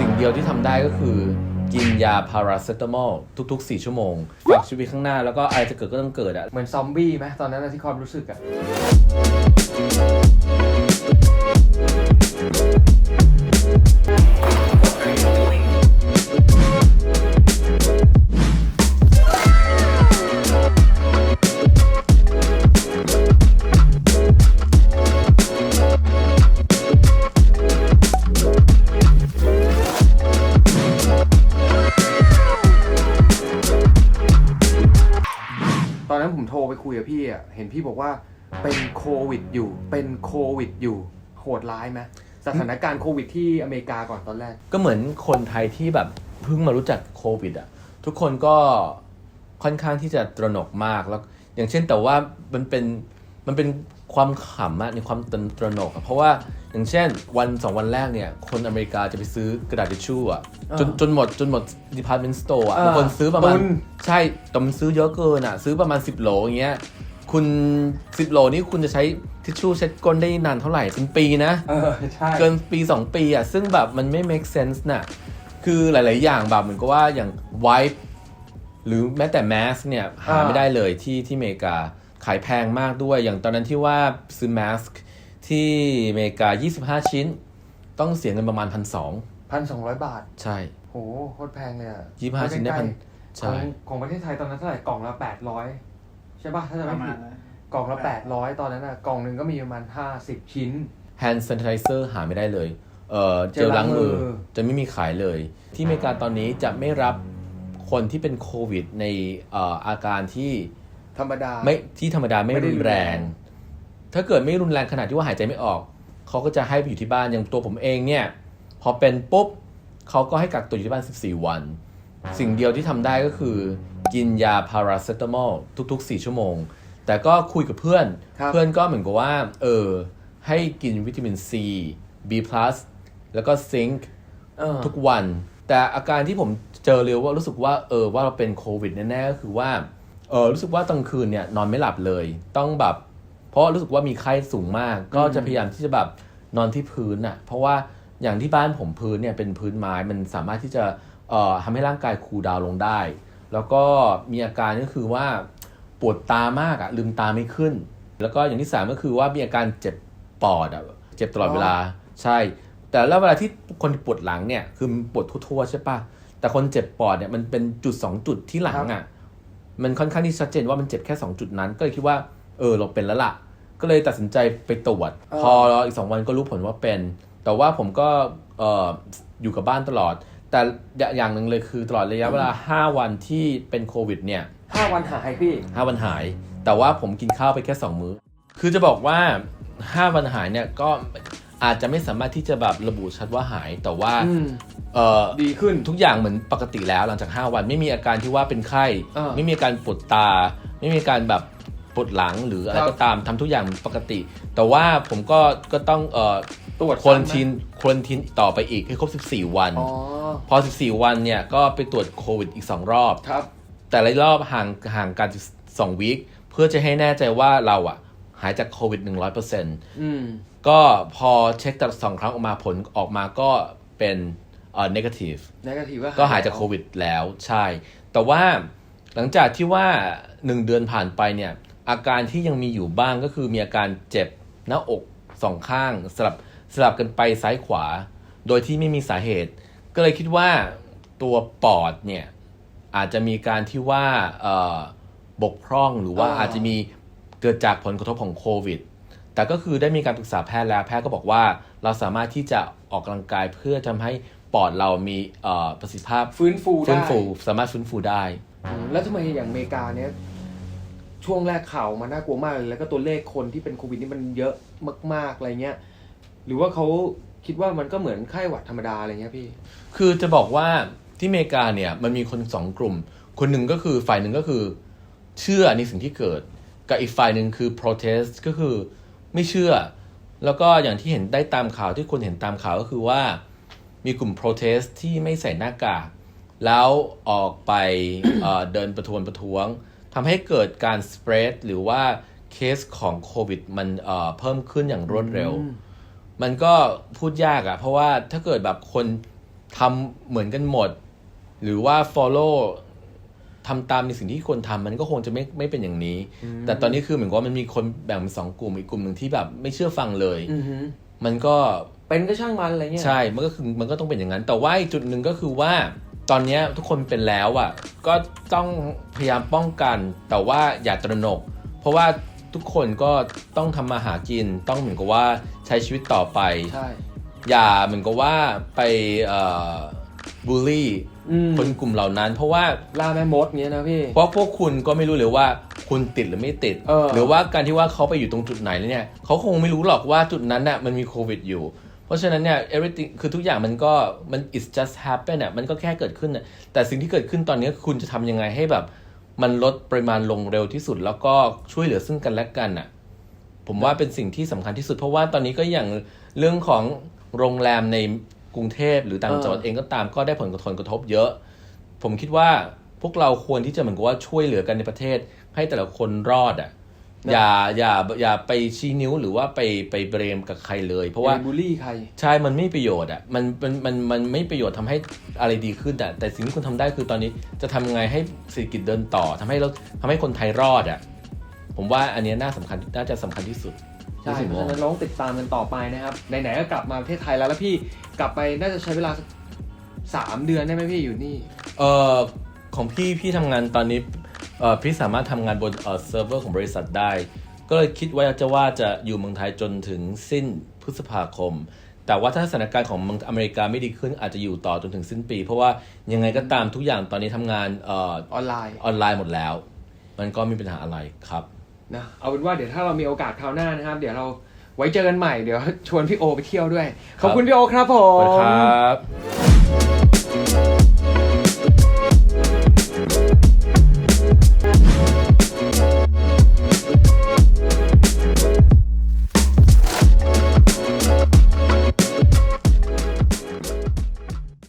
สิ่งเดียวที่ทำได้ก็คือ กินยาพาราเซตามอลทุก ๆ 4 ชั่วโมงฝากชีวิตข้างหน้าแล้วก็อะไรจะเกิดก็ต้องเกิดอะ เหมือนซอมบี้ไหมตอนนั้นนะที่ความรู้สึกอะ ห็นพี่บอกว่าเป็นโควิดอยู่ เป็นโควิดอยู่ โหดร้ายไหมสถานการณ์โควิดที่อเมริกาก่อนตอนแรก ก็เหมือนคนไทยที่แบบเพิ่งมารู้จักโควิดอะ ทุกคนก็ค่อนข้างที่จะตระหนกมากแล้ว อย่างเช่นแต่ว่ามันเป็นมันเป็นความขำอะในความตระตระหนกอะเพราะว่าอย่างเช่นวันสองวันแรกเนี่ย คนอเมริกาจะไปซื้อกระดาษทิชชู่อะจนอ่าจนหมดจนหมด department store อะอ่าบางคนซื้อประมาณตุนใช่แต่มันซื้อเยอะเกินอะซื้อประมาณ 10โหลอย่างเงี้ย คุณ10โหลนี่คุณจะใช้ทิชชู่เช็ดก้นได้นานเท่าไหร่เป็นปีนะ เออใช่เกินปี 2 ปีอะ ซึ่งแบบมันไม่ make sense น่ะ คือหลาย ๆ อย่างแบบเหมือนกับว่าอย่าง wipe หรือแม้แต่ mask เนี่ยหาอ่าไม่ได้เลยที่ที่อเมริกาขายแพงมากด้วย อย่างตอนนั้นที่ว่าซื้อ mask ที่อเมริกา 25 ชิ้น ต้องเสียเงินประมาณ1,200พันสองร้อยบาท ใช่โหโคตรแพงเลยอะ25ชิ้นได้พันขใช่องของประเทศไทยตอนนั้นเท่าไหร่กล่องละแปดร้อย ใช่ป่ะถ้าจะปไม่ระมาผิณดนั้นกล่องละแปดร้อยตอนนั้นอะกล่องหนึ่งก็มีประมาณห้าสิบชิ้น hand sanitizer หาไม่ได้เลย เอ่อเจเจลลล้าล้างงมืมืออจะไม่มีขายเลย ที่อเมริกาตอนนี้จะไม่รับคนที่เป็นโควิดในเอ่ออาการที่ธรรมดา ไม่ที่ธรรมดาไม่ไม่ได้รุนรุนแรแรงงถ้าเกิดไม่รุนแรงขนาดที่ว่าหายใจไม่ออก เขาก็จะให้ไปอยู่ที่บ้าน อย่างตัวผมเองเนี่ย พอเป็นปุ๊บเขาก็ให้กักตัวอยู่ที่บ้าน 14 วัน สิ่งเดียวที่ทำได้ก็คือ กินยาพาราเซตามอลทุก ๆ 4 ชั่วโมง แต่ก็คุยกับเพื่อนครับเพื่อนก็เหมือนกับว่า เออ ให้กินวิตามิน C B+ แล้วก็ซิงค์เออทุกวัน แต่อาการที่ผมเจอเร็วว่ารู้สึกว่า เออ ว่าเราเป็นโควิดแน่ๆก็คือว่า เออ รู้สึกว่าตอนคืนเนี่ยนอนไม่หลับเลย ต้องแบบ เพราะรู้สึกว่ามีไข้สูงมาก ก็จะพยายามที่จะแบบนอนที่พื้นอะ เพราะว่าอย่างที่บ้านผมพื้นเนี่ยเป็นพื้นไม้ มันสามารถที่จะเอ่อทำให้ร่างกายคูลดาวน์ลงได้ แล้วก็มีอาการก็คือว่าปวดตามากอะลืมตาไม่ขึ้น แล้วก็อย่างที่สามก็คือว่ามีอาการเจ็บปอดอะเจ็บตลอดเวลาใช่ แต่แล้วเวลาที่คนปวดหลังเนี่ยคือมันปวดทั่วๆใช่ปะแต่คนเจ็บปอดเนี่ยมันเป็นจุดสองจุดที่หลังอะมันค่อนข้างที่ชัดเจนว่ามันเจ็บแค่2จุดนั้น ก็เลยคิดว่าเออเราเป็นแล้วล่ะ ก็เลยตัดสินใจไปตรวจอ่าพออีก2วันก็รู้ผลว่าเป็น แต่ว่าผมก็เอ่ออยู่กับบ้านตลอด แต่อย่างหนึ่งเลยคือตลอดระยะเวลา 5 วันที่เป็นโควิดเนี่ยห้าวันหายพี่5วันหาย แต่ว่าผมกินข้าวไปแค่ 2 มื้อ คือจะบอกว่า 5 วันหายเนี่ยก็อาจจะไม่สามารถที่จะแบบระบุชัดว่าหายแต่ว่าอืมเอ่อดีขึ้นทุกอย่างเหมือนปกติแล้วหลังจาก 5 วันไม่มีอาการที่ว่าเป็นไข้อ่าไม่มีอาการปวดตา ไม่มีอาการแบบ ปวดหลังหรืออะไรครับก็ตามทำทุกอย่างปกติ แต่ว่าผมก็ก็ต้องเอ่อตรวจควอนซ้ำไหมทินควอนทินต่อไปอีกให้ครบ 14 วันอ๋อพอ 14 วันเนี่ยก็ไปตรวจโควิดอีก 2 รอบครับ แต่ละรอบห่างห่างกัน2วีคเพื่อจะให้แน่ใจว่าเราอะหายจากโควิด 100%อืมก็พอเช็คแต่สองครั้งออกมาผลออกมาก็เป็นเอ่อ negative นกาทีว่าก็หายจากโควิดแล้วใช่ แต่ว่าหลังจากที่ว่า 1 เดือนผ่านไปเนี่ย อาการที่ยังมีอยู่บ้างก็คือมีอาการเจ็บหน้าอกสองข้างสลับสลับกันไปซ้ายขวา โดยที่ไม่มีสาเหตุ ก็เลยคิดว่าตัวปอดเนี่ยอาจจะมีการที่ว่าเอ่อบกพร่องหรือว่าอ่าอาจจะมีเกิดจากผลกระทบของโควิด แต่ก็คือได้มีการปรึกษาแพทย์แล้ว แพทย์ก็บอกว่าเราสามารถที่จะออกกำลังกายเพื่อทำให้ปอดเรามีเอ่อประสิทธิภาพฟื้นฟูได้ฟื้นฟู สามารถฟื้นฟูได้อืมแล้วทำไมอย่างอเมริกาเนี้ย ช่วงแรกข่าวมาน่ากลัวมากเลยแล้วก็ตัวเลขคนที่เป็นโควิดนี่มันเยอะมากๆอะไรเงี้ยหรือว่าเขาคิดว่ามันก็เหมือนไข้หวัดธรรมดาอะไรเงี้ยพี่ คือจะบอกว่าที่อเมริกาเนี่ยมันมีคนสองกลุ่ม คนหนึ่งก็คือฝ่ายหนึ่งก็คือ เชื่อในสิ่งที่เกิด กับอีกฝ่ายหนึ่งคือ protest ก็คือไม่เชื่อ แล้วก็อย่างที่เห็นได้ตามข่าวที่คนเห็นตามข่าวก็คือว่ามีกลุ่ม protest ที่ไม่ใส่หน้ากากแล้วออกไปเเดินประท้วงประท้วง ทำให้เกิดการ spread หรือว่าเคสของโควิดมันเอ่อเพิ่มขึ้นอย่างรวดเร็วอืมมันก็พูดยากอะเพราะว่าถ้าเกิดแบบคนทำเหมือนกันหมด หรือว่า follow ทำตามในสิ่งที่ควรทำมันก็คงจะไม่ไม่เป็นอย่างนี้ แต่ตอนนี้คือเหมือนกับว่ามันมีคนแบ่งเป็นสองกลุ่มอีกกลุ่มหนึ่งที่แบบไม่เชื่อฟังเลยอือหือมันก็เป็นก็ช่างมันอะไรเงี้ยใช่ มันก็คือมันก็ต้องเป็นอย่างนั้น แต่ว่าอีกจุดหนึ่งก็คือว่า ตอนเนี้ยทุกคนเป็นแล้วอะก็ต้องพยายามป้องกัน แต่ว่าอย่าตระหนก เพราะว่าทุกคนก็ต้องทำมาหากินต้องเหมือนกับว่าใช้ชีวิตต่อไป ใช่ อย่าเหมือนกับว่าไปเอ่อบูลลี่อืม คนกลุ่มเหล่านั้น เพราะว่า ล่าแม่มดเงี้ยนะพี่ เพราะพวกคุณก็ไม่รู้เลยว่าคุณติดหรือไม่ติด เออหรือว่าการที่ว่าเขาไปอยู่ตรงจุดไหนเนี่ยเขาคงไม่รู้หรอกว่าจุดนั้นน่ะมันมีโควิดอยู่ เพราะฉะนั้นเนี่ย everything คือทุกอย่างมันก็มัน it's just happen อะมันก็แค่เกิดขึ้นน่ะแต่สิ่งที่เกิดขึ้นตอนนี้คุณจะทำยังไงให้แบบ มันลดปริมาณลงเร็วที่สุด แล้วก็ช่วยเหลือซึ่งกันและกันอะผมว่าเป็นสิ่งที่สำคัญที่สุด เพราะว่าตอนนี้ก็อย่างเรื่องของโรงแรมในกรุงเทพหรือต่างจังหวัดเออเองก็ตามก็ได้ผลกระทบกระทบเยอะ ผมคิดว่าพวกเราควรที่จะเหมือนกับว่าช่วยเหลือกันในประเทศ ให้แต่ละคนรอดอะ อย่าอย่าอย่าไปชี้นิ้วหรือว่าไปไปเบรมกับใครเลย เพราะว่าอย่ไปบูลลี่ใครใช่มันไม่มีประโยชน์อะมันมันมันมันไม่ประโยชน์ทำให้อะไรดีขึ้นแต่แต่สิ่งที่คุณทำได้คือตอนนี้จะทำยังไงให้เศรษฐกิจเดินต่อทำให้เราทำให้คนไทยรอดอะผมว่าอันเนี้ยน่าสำคัญน่าจะสำคัญที่สุดใช่ที่เพผมราะมองฉะนั้นเราต้องติดตามกันต่อไปนะครับไหนๆก็กลับมาประเทศไทยแล้วแล้วพี่กลับไปน่าจะใช้เวลาสักสามเดือนได้ไหมพี่อยู่นี่ เอ่อของพี่พี่ทำงานตอนนี้เอ่อ พี่สามารถทำงานบนเอ่อเซิร์ฟเวอร์ของบริษัทได้ ก็เลยคิดว่าจะว่าจะอยู่เมืองไทยจนถึงสิ้นพฤษภาคม แต่ว่าถ้าสถานการณ์ของเมืองอเมริกาไม่ดีขึ้นอาจจะอยู่ต่อจนถึงสิ้นปี เพราะว่ายังไงก็ตามทุกอย่างตอนนี้ทำงานเอ่อออนไลน์ออนไลน์หมดแล้ว มันก็ไม่มีปัญหาอะไรครับนะเอาเป็นว่าเดี๋ยวถ้าเรามีโอกาสคราวหน้านะครับ เดี๋ยวเราไว้เจอกันใหม่เดี๋ยวชวนพี่โอไปเที่ยวด้วย ขอบคุณพี่โอครับผสวัสดีมครับ